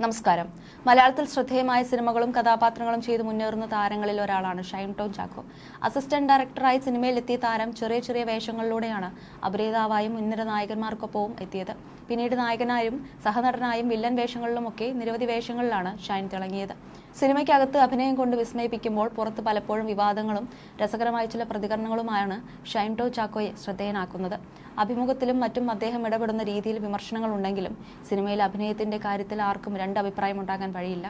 നമസ്കാരം. മലയാളത്തിൽ ശ്രദ്ധേയമായ സിനിമകളും കഥാപാത്രങ്ങളും ചെയ്ത് മുന്നേറുന്ന താരങ്ങളിൽ ഒരാളാണ് ഷൈൻ ടോം ചാക്കോ. അസിസ്റ്റന്റ് ഡയറക്ടറായി സിനിമയിൽ എത്തിയ താരം ചെറിയ ചെറിയ വേഷങ്ങളിലൂടെയാണ് അഭിനേതാവായും മുൻനിര നായകന്മാർക്കൊപ്പവും എത്തിയത്. പിന്നീട് നായകനായും സഹനടനായും വില്ലൻ വേഷങ്ങളിലുമൊക്കെ നിരവധി വേഷങ്ങളിലാണ് ഷൈൻ തിളങ്ങിയത്. സിനിമയ്ക്കകത്ത് അഭിനയം കൊണ്ട് വിസ്മയിപ്പിക്കുമ്പോൾ പുറത്ത് പലപ്പോഴും വിവാദങ്ങളും രസകരമായ ചില പ്രതികരണങ്ങളുമാണ് ഷൈൻ ടോ ചാക്കോയെ ശ്രദ്ധേയനാക്കുന്നത്. അഭിമുഖത്തിലും മറ്റും അദ്ദേഹം ഇടപെടുന്ന രീതിയിൽ വിമർശനങ്ങളുണ്ടെങ്കിലും സിനിമയിൽ അഭിനയത്തിന്റെ കാര്യത്തിൽ ആർക്കും രണ്ട് അഭിപ്രായം ഉണ്ടാകാൻ വഴിയില്ല.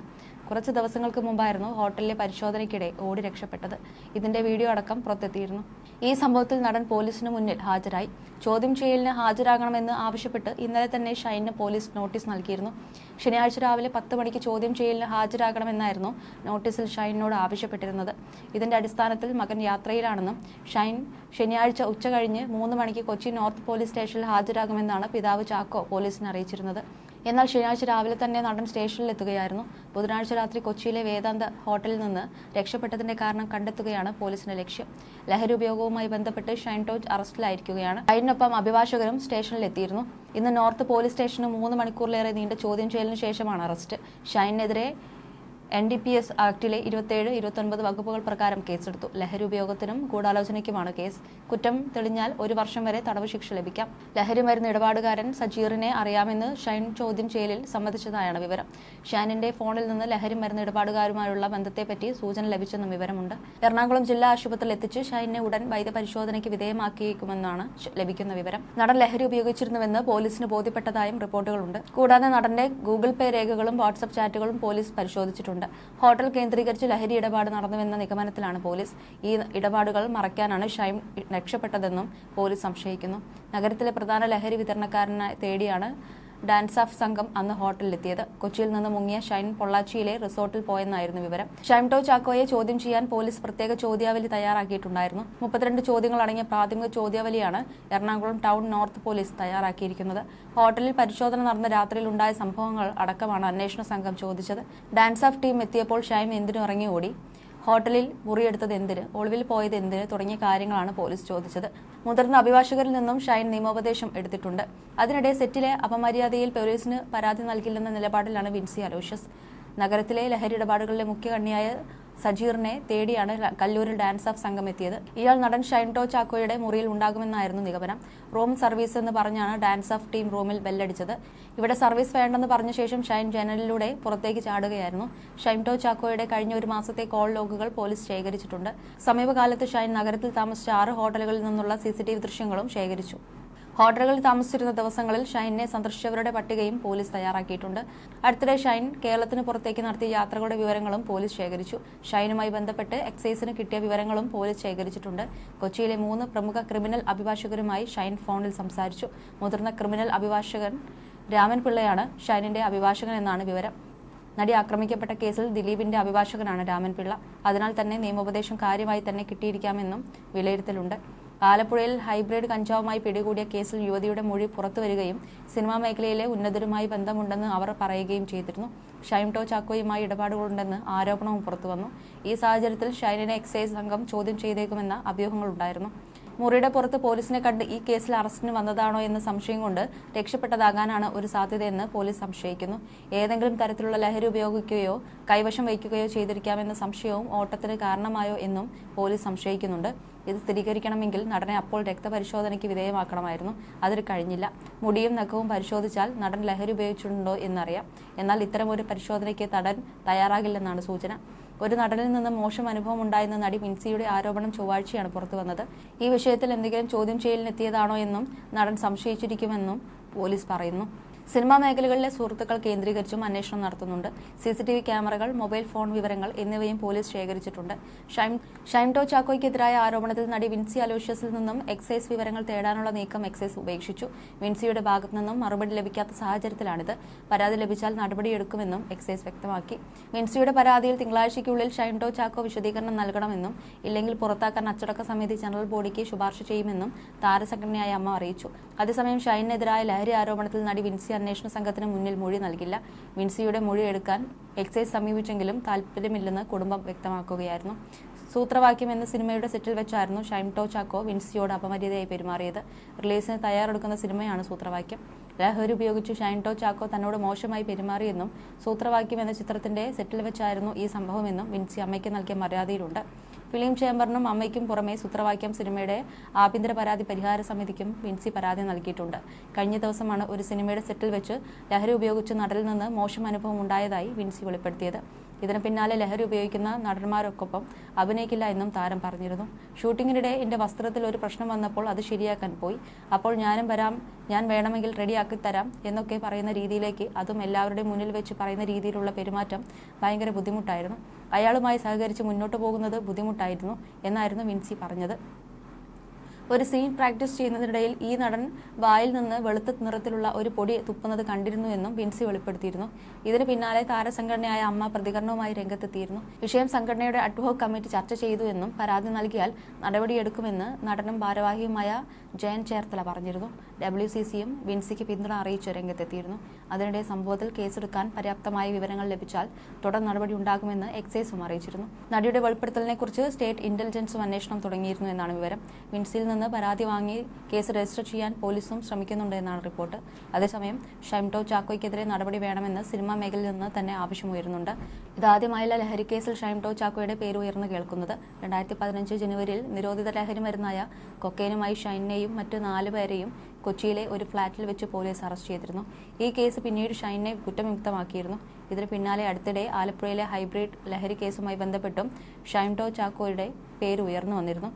കുറച്ച് ദിവസങ്ങൾക്ക് മുമ്പായിരുന്നു ഹോട്ടലിലെ പരിശോധനയ്ക്കിടെ ഓടി രക്ഷപ്പെട്ടത്. ഇതിന്റെ വീഡിയോ അടക്കം പുറത്തെത്തിയിരുന്നു. ഈ സംഭവത്തിൽ നടൻ പോലീസിന് മുന്നിൽ ഹാജരായി. ചോദ്യം ചെയ്യലിന് ഹാജരാകണമെന്ന് ആവശ്യപ്പെട്ട് ഇന്നലെ തന്നെ ഷൈനിന് പോലീസ് നോട്ടീസ് നൽകിയിരുന്നു. ശനിയാഴ്ച രാവിലെ പത്ത് മണിക്ക് ചോദ്യം ചെയ്യലിന് ഹാജരാകണമെന്നായിരുന്നു നോട്ടീസിൽ ഷൈനിനോട് ആവശ്യപ്പെട്ടിരുന്നത്. ഇതിന്റെ അടിസ്ഥാനത്തിൽ മകൻ യാത്രയിലാണെന്നും ഷൈൻ ശനിയാഴ്ച ഉച്ച കഴിഞ്ഞ് മൂന്ന് മണിക്ക് കൊച്ചി നോർത്ത് പോലീസ് സ്റ്റേഷനിൽ ഹാജരാകുമെന്നാണ് പിതാവ് ചാക്കോ പോലീസിനെ അറിയിച്ചിരുന്നത്. എന്നാൽ ശനിയാഴ്ച രാവിലെ തന്നെ നടൻ സ്റ്റേഷനിൽ എത്തുകയായിരുന്നു ബുധനാഴ്ച രാത്രി കൊച്ചിയിലെ വേദാന്ത ഹോട്ടലിൽ നിന്ന് രക്ഷപ്പെട്ടതിന്റെ കാരണം കണ്ടെത്തുകയാണ് പോലീസിന്റെ ലക്ഷ്യം. ലഹരി ഉപയോഗവുമായി ബന്ധപ്പെട്ട് ഷൈൻ ടോജ് അറസ്റ്റിലായിരിക്കുകയാണ്. അതിനൊപ്പം അഭിഭാഷകരും സ്റ്റേഷനിൽ എത്തിയിരുന്നു ഇന്ന് നോർത്ത് പോലീസ് സ്റ്റേഷന് മൂന്ന് മണിക്കൂറിലേറെ നീണ്ട ചോദ്യം ചെയ്യലിന് ശേഷമാണ് അറസ്റ്റ്. ഷൈനെതിരെ എൻ ഡി പി എസ് ആക്ടിലെ ഇരുപത്തേഴ് ഇരുപത്തൊൻപത് വകുപ്പുകൾ പ്രകാരം കേസെടുത്തു. ലഹരി ഉപയോഗത്തിനും ഗൂഢാലോചനയ്ക്കുമാണ് കേസ്. കുറ്റം തെളിഞ്ഞാൽ ഒരു വർഷം വരെ തടവ് ശിക്ഷ ലഭിക്കാം. ലഹരി മരുന്ന് ഇടപാടുകാരൻ സജീറിനെ അറിയാമെന്ന് ഷൈൻ ചോദ്യം ചെയ്യലിൽ സമ്മതിച്ചതായാണ് വിവരം. ഷൈനിന്റെ ഫോണിൽ നിന്ന് ലഹരി മരുന്ന് ഇടപാടുകാരുമായുള്ള ബന്ധത്തെപ്പറ്റി സൂചന ലഭിച്ചെന്നും വിവരമുണ്ട്. എറണാകുളം ജില്ലാ ആശുപത്രിയിൽ എത്തിച്ച് ഷൈനെ ഉടൻ വൈദ്യപരിശോധനയ്ക്ക് വിധേയമാക്കിയേക്കുമെന്നാണ് ലഭിക്കുന്ന വിവരം. നടൻ ലഹരി ഉപയോഗിച്ചിരുന്നുവെന്ന് പോലീസിന് ബോധ്യപ്പെട്ടതായും റിപ്പോർട്ടുകളുണ്ട്. കൂടാതെ നടന്റെ ഗൂഗിൾ പേ രേഖകളും വാട്സപ്പ് ചാറ്റുകളും പോലീസ് പരിശോധിച്ചിട്ടുണ്ട്. ഹോട്ടൽ കേന്ദ്രീകരിച്ച് ലഹരി ഇടപാട് നടന്നുവെന്ന നിഗമനത്തിലാണ് പോലീസ്. ഈ ഇടപാടുകൾ മറയ്ക്കാനാണ് ഷൈം രക്ഷപ്പെട്ടതെന്നും പോലീസ് സംശയിക്കുന്നു. നഗരത്തിലെ പ്രധാന ലഹരി വിതരണക്കാരനെ തേടിയാണ് ഡാൻസ് ഓഫ് സംഘം അന്ന് ഹോട്ടലിലെത്തിയത്. കൊച്ചിയിൽ നിന്ന് മുങ്ങിയ ഷൈൻ പൊള്ളാച്ചിയിലെ റിസോർട്ടിൽ പോയെന്നായിരുന്നു വിവരം. ഷൈംടോ ചാക്കോയെ ചോദ്യം ചെയ്യാൻ പോലീസ് പ്രത്യേക ചോദ്യാവലി തയ്യാറാക്കിയിട്ടുണ്ടായിരുന്നു. മുപ്പത്തിരണ്ട് ചോദ്യങ്ങൾ അടങ്ങിയ പ്രാഥമിക ചോദ്യാവലിയാണ് എറണാകുളം ടൗൺ നോർത്ത് പോലീസ് തയ്യാറാക്കിയിരിക്കുന്നത്. ഹോട്ടലിൽ പരിശോധന നടന്ന രാത്രിയിൽ ഉണ്ടായ സംഭവങ്ങൾ അടക്കമാണ് അന്വേഷണ സംഘം ചോദിച്ചത്. ഡാൻസ് ഓഫ് ടീം എത്തിയപ്പോൾ ഷൈം എന്തിനു ഇറങ്ങി ഓടി? ഹോട്ടലിൽ മുറിയെടുത്തത് എന്തിന്? ഒളിവിൽ പോയത് എന്തിന്? തുടങ്ങിയ കാര്യങ്ങളാണ് പോലീസ് ചോദിച്ചത്. മുതിർന്ന അഭിഭാഷകരിൽ നിന്നും ഷൈൻ നിയമോപദേശം എടുത്തിട്ടുണ്ട്. അതിനിടെ സെറ്റിലെ അപമര്യാദയിൽ പോലീസിന് പരാതി നൽകില്ലെന്ന നിലപാടിലാണ് വിൻസി അലോഷ്യസ്. നഗരത്തിലെ ലഹരി ഇടപാടുകളിലെ മുഖ്യ കണ്ണിയായ സജീറിനെ തേടിയാണ് കല്ലൂരിൽ ഡാൻസ് ഓഫ് സംഘം എത്തിയത്. ഇയാൾ നടൻ ഷൈൻടോ ചാക്കോയുടെ മുറിയിൽ ഉണ്ടാകുമെന്നായിരുന്നു നിഗമനം. റൂം സർവീസ് എന്ന് പറഞ്ഞാണ് ഡാൻസ് ഓഫ് ടീം റൂമിൽ ബെല്ലടിച്ചത്. ഇവിടെ സർവീസ് വേണ്ടെന്ന് പറഞ്ഞ ശേഷം ഷൈൻ ജനലിലൂടെ പുറത്തേക്ക് ചാടുകയായിരുന്നു. ഷൈൻടോ ചാക്കോയുടെ കഴിഞ്ഞ ഒരു മാസത്തെ കോൾ ലോഗുകൾ പോലീസ് ശേഖരിച്ചിട്ടുണ്ട്. സമീപകാലത്ത് ഷൈൻ നഗരത്തിൽ താമസിച്ച ആറ് ഹോട്ടലുകളിൽ നിന്നുള്ള സി ദൃശ്യങ്ങളും ശേഖരിച്ചു. ഹോട്ടലുകളിൽ താമസിച്ചിരുന്ന ദിവസങ്ങളിൽ ഷൈനെ സന്ദർശിച്ചവരുടെ പട്ടികയും പോലീസ് തയ്യാറാക്കിയിട്ടുണ്ട്. അടുത്തിടെ ഷൈൻ കേരളത്തിന് പുറത്തേക്ക് നടത്തിയ യാത്രകളുടെ വിവരങ്ങളും പോലീസ് ശേഖരിച്ചു. ഷൈനുമായി ബന്ധപ്പെട്ട് എക്സൈസിന് കിട്ടിയ വിവരങ്ങളും പോലീസ് ശേഖരിച്ചിട്ടുണ്ട്. കൊച്ചിയിലെ മൂന്ന് പ്രമുഖ ക്രിമിനൽ അഭിഭാഷകരുമായി ഷൈൻ ഫോണിൽ സംസാരിച്ചു. മുതിർന്ന ക്രിമിനൽ അഭിഭാഷകൻ രാമൻ പിള്ളയാണ് ഷൈനിന്റെ അഭിഭാഷകൻ എന്നാണ് വിവരം. നടി ആക്രമിക്കപ്പെട്ട കേസിൽ ദിലീപിന്റെ അഭിഭാഷകനാണ് രാമൻപിള്ള. അതിനാൽ തന്നെ നിയമോപദേശം കാര്യമായി തന്നെ കിട്ടിയിരിക്കാമെന്നും വിലയിരുത്തലുണ്ട്. ആലപ്പുഴയിൽ ഹൈബ്രിഡ് കഞ്ചാവുമായി പിടികൂടിയ കേസിൽ യുവതിയുടെ മൊഴി പുറത്തുവരികയും സിനിമാ മേഖലയിലെ ഉന്നതരുമായി ബന്ധമുണ്ടെന്ന് അവർ പറയുകയും ചെയ്തിരുന്നു. ഷൈൻ ടോ ചാക്കോയുമായി ഇടപാടുകളുണ്ടെന്ന് ആരോപണവും പുറത്തുവന്നു. ഈ സാഹചര്യത്തിൽ ഷൈനിനെ എക്സൈസ് സംഘം ചോദ്യം ചെയ്തേക്കുമെന്ന അഭ്യൂഹങ്ങളുണ്ടായിരുന്നു. മുറിയുടെ പുറത്ത് പോലീസിനെ കണ്ട് ഈ കേസിൽ അറസ്റ്റിന് വന്നതാണോ എന്ന സംശയം കൊണ്ട് രക്ഷപ്പെട്ടതാകാനാണ് ഒരു സാധ്യതയെന്ന് പോലീസ് സംശയിക്കുന്നു. ഏതെങ്കിലും തരത്തിലുള്ള ലഹരി ഉപയോഗിക്കുകയോ കൈവശം വയ്ക്കുകയോ ചെയ്തിരിക്കാമെന്ന സംശയവും ഓട്ടത്തിന് കാരണമായോ എന്നും പോലീസ് സംശയിക്കുന്നുണ്ട്. ഇത് സ്ഥിരീകരിക്കണമെങ്കിൽ നടനെ അപ്പോൾ രക്തപരിശോധനയ്ക്ക് വിധേയമാക്കണമായിരുന്നു. അതിന് കഴിഞ്ഞില്ല. മുടിയും നഖവും പരിശോധിച്ചാൽ നടൻ ലഹരി ഉപയോഗിച്ചിട്ടുണ്ടോ എന്നറിയാം. എന്നാൽ ഇത്തരമൊരു പരിശോധനയ്ക്ക് നടൻ തയ്യാറാകില്ലെന്നാണ് സൂചന. ഒരു നടനിൽ നിന്ന് മോശം അനുഭവം ഉണ്ടായെന്ന നടി മിൻസിയുടെ ആരോപണം ചൊവ്വാഴ്ചയാണ് പുറത്തുവന്നത് ഈ വിഷയത്തിൽ എന്തെങ്കിലും ചോദ്യം ചെയ്യലിനെത്തിയതാണോ എന്നും നടൻ സംശയിച്ചിരിക്കുമെന്നും പോലീസ് പറയുന്നു. സിനിമാ മേഖലകളിലെ സുഹൃത്തുക്കൾ കേന്ദ്രീകരിച്ചും അന്വേഷണം നടത്തുന്നുണ്ട്. സി സി ടി വി ക്യാമറകൾ മൊബൈൽ ഫോൺ വിവരങ്ങൾ എന്നിവയും പോലീസ് ശേഖരിച്ചിട്ടുണ്ട്. ഷൈംടോ ചാക്കോയ്ക്കെതിരായ ആരോപണത്തിൽ നടി വിൻസി അലോഷ്യസിൽ നിന്നും എക്സൈസ് വിവരങ്ങൾ തേടാനുള്ള നീക്കം എക്സൈസ് ഉപേക്ഷിച്ചു. വിൻസിയുടെ ഭാഗത്തു നിന്നും മറുപടി ലഭിക്കാത്ത സാഹചര്യത്തിലാണിത്. പരാതി ലഭിച്ചാൽ നടപടിയെടുക്കുമെന്നും എക്സൈസ് വ്യക്തമാക്കി. വിൻസിയുടെ പരാതിയിൽ തിങ്കളാഴ്ചയ്ക്കുള്ളിൽ ഷൈൻടോ ചാക്കോ വിശദീകരണം നൽകണമെന്നും ഇല്ലെങ്കിൽ പുറത്താക്കാൻ അച്ചടക്ക സമിതി ജനറൽ ബോഡിക്ക് ശുപാർശ ചെയ്യുമെന്നും താരസംഘടനയായ അമ്മ അറിയിച്ചു. അതേസമയം ഷൈനെതിരായ ലഹരി ആരോപണത്തിൽ നടി വിൻസി അന്വേഷണ സംഘത്തിന് മുന്നിൽ മൊഴി നൽകില്ല. വിൻസിയുടെ മൊഴി എടുക്കാൻ എക്സൈസ് സമീപിച്ചെങ്കിലും താല്പര്യമില്ലെന്ന് കുടുംബം വ്യക്തമാക്കുകയായിരുന്നു. സൂത്രവാക്യം എന്ന സിനിമയുടെ സെറ്റിൽ വെച്ചായിരുന്നു ഷൈം ടോ ചാക്കോ വിൻസിയോട് അപമര്യാദയായി പെരുമാറിയത്. റിലീസിന് തയ്യാറെടുക്കുന്ന സിനിമയാണ് സൂത്രവാക്യം. ലഹരി ഉപയോഗിച്ച് ഷൈൻ ടോ ചാക്കോ തന്നോട് മോശമായി പെരുമാറിയെന്നും സൂത്രവാക്യം എന്ന ചിത്രത്തിന്റെ സെറ്റിൽ വെച്ചായിരുന്നു ഈ സംഭവമെന്നും വിൻസി അമ്മയ്ക്ക് നൽകിയ മര്യാദയിലുണ്ട്. ഫിലിം ചേംബറിനും അമ്മയ്ക്കും പുറമെ സൂത്രവാക്യം സിനിമയുടെ ആഭ്യന്തര പരാതി പരിഹാര സമിതിക്കും വിൻസി പരാതി നൽകിയിട്ടുണ്ട്. കഴിഞ്ഞ ദിവസമാണ് ഒരു സിനിമയുടെ സെറ്റിൽ വെച്ച് ലഹരി ഉപയോഗിച്ച് നടനിൽ നിന്ന് മോശം അനുഭവം ഉണ്ടായതായി വിൻസി വെളിപ്പെടുത്തിയത്. ഇതിന് പിന്നാലെ ലഹരി ഉപയോഗിക്കുന്ന നടന്മാരൊക്കൊപ്പം അഭിനയിക്കില്ല എന്നും താരം പറഞ്ഞിരുന്നു. ഷൂട്ടിങ്ങിനിടെ എന്റെ വസ്ത്രത്തിൽ ഒരു പ്രശ്നം വന്നപ്പോൾ അത് ശരിയാക്കാൻ പോയി. അപ്പോൾ ഞാനും വരാം ഞാൻ വേണമെങ്കിൽ റെഡിയാക്കി തരാം എന്നൊക്കെ പറയുന്ന രീതിയിലേക്ക് അതും എല്ലാവരുടെയും മുന്നിൽ വെച്ച് പറയുന്ന രീതിയിലുള്ള പെരുമാറ്റം ഭയങ്കര ബുദ്ധിമുട്ടായിരുന്നു. അയാളുമായി സഹകരിച്ച് മുന്നോട്ട് പോകുന്നത് ബുദ്ധിമുട്ടായിരുന്നു എന്നായിരുന്നു വിൻസി പറഞ്ഞത്. ഒരു സീൻ പ്രാക്ടീസ് ചെയ്യുന്നതിനിടയിൽ ഈ നടൻ വായിൽ നിന്ന് വെളുത്ത നിറത്തിലുള്ള ഒരു പൊടി തുപ്പുന്നത് കണ്ടിരുന്നു എന്നും വിൻസി വെളിപ്പെടുത്തിയിരുന്നു. ഇതിന് പിന്നാലെ താരസംഘടനയായ അമ്മ പ്രതികരണവുമായി രംഗത്തെത്തിയിരുന്നു. വിഷയം സംഘടനയുടെ അഡ്വോക് കമ്മിറ്റി ചർച്ച ചെയ്തു എന്നും പരാതി നൽകിയാൽ നടപടിയെടുക്കുമെന്ന് നടനും ഭാരവാഹിയുമായ ജയൻ ചേർത്തല പറഞ്ഞിരുന്നു. ഡബ്ല്യു സി സിയും വിൻസിക്ക് പിന്തുണ അറിയിച്ച് രംഗത്തെത്തിയിരുന്നു. അതിനിടെ സംഭവത്തിൽ കേസെടുക്കാൻ പര്യാപ്തമായ വിവരങ്ങൾ ലഭിച്ചാൽ തുടർ നടപടി ഉണ്ടാകുമെന്ന് എക്സൈസും അറിയിച്ചിരുന്നു. നടിയുടെ വെളിപ്പെടുത്തലിനെക്കുറിച്ച് സ്റ്റേറ്റ് ഇന്റലിജൻസും അന്വേഷണം തുടങ്ങിയിരുന്നു എന്നാണ് വിവരം. വിൻസിൽ നിന്ന് പരാതി വാങ്ങി കേസ് രജിസ്റ്റർ ചെയ്യാൻ പോലീസും ശ്രമിക്കുന്നുണ്ട് എന്നാണ് റിപ്പോർട്ട്. അതേസമയം ഷൈംടോ ചാക്കോയ്ക്കെതിരെ നടപടി വേണമെന്ന് സിനിമാ മേഖലയിൽ നിന്ന് തന്നെ ആവശ്യമുയരുന്നുണ്ട് ഇതാദ്യമായല്ല ലഹരി കേസിൽ ഷൈംടോ ചാക്കോയുടെ പേര് ഉയർന്നു കേൾക്കുന്നത്. രണ്ടായിരത്തി പതിനഞ്ച് ജനുവരിയിൽ നിരോധിത ലഹരി മരുന്നായ കൊക്കൈനുമായി ഷൈനെയും മറ്റു നാല് പേരെയും കൊച്ചിയിലെ ഒരു ഫ്ളാറ്റിൽ വെച്ച് പോലീസ് അറസ്റ്റ് ചെയ്തിരുന്നു. ഈ കേസ് പിന്നീട് ഷൈനെ കുറ്റമുക്തമാക്കിയിരുന്നു ഇതിന് പിന്നാലെ അടുത്തിടെ ആലപ്പുഴയിലെ ഹൈബ്രിഡ് ലഹരി കേസുമായി ബന്ധപ്പെട്ടും ഷൈംടോ ചാക്കോയുടെ പേര് ഉയർന്നു വന്നിരുന്നു.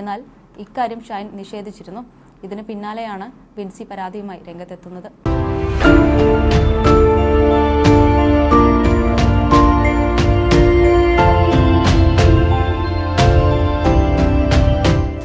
എന്നാൽ ഇക്കാര്യം ഷൈൻ നിഷേധിച്ചിരുന്നു. ഇതിന് പിന്നാലെയാണ് വിൻസി പരാതിയുമായി രംഗത്തെത്തുന്നത്.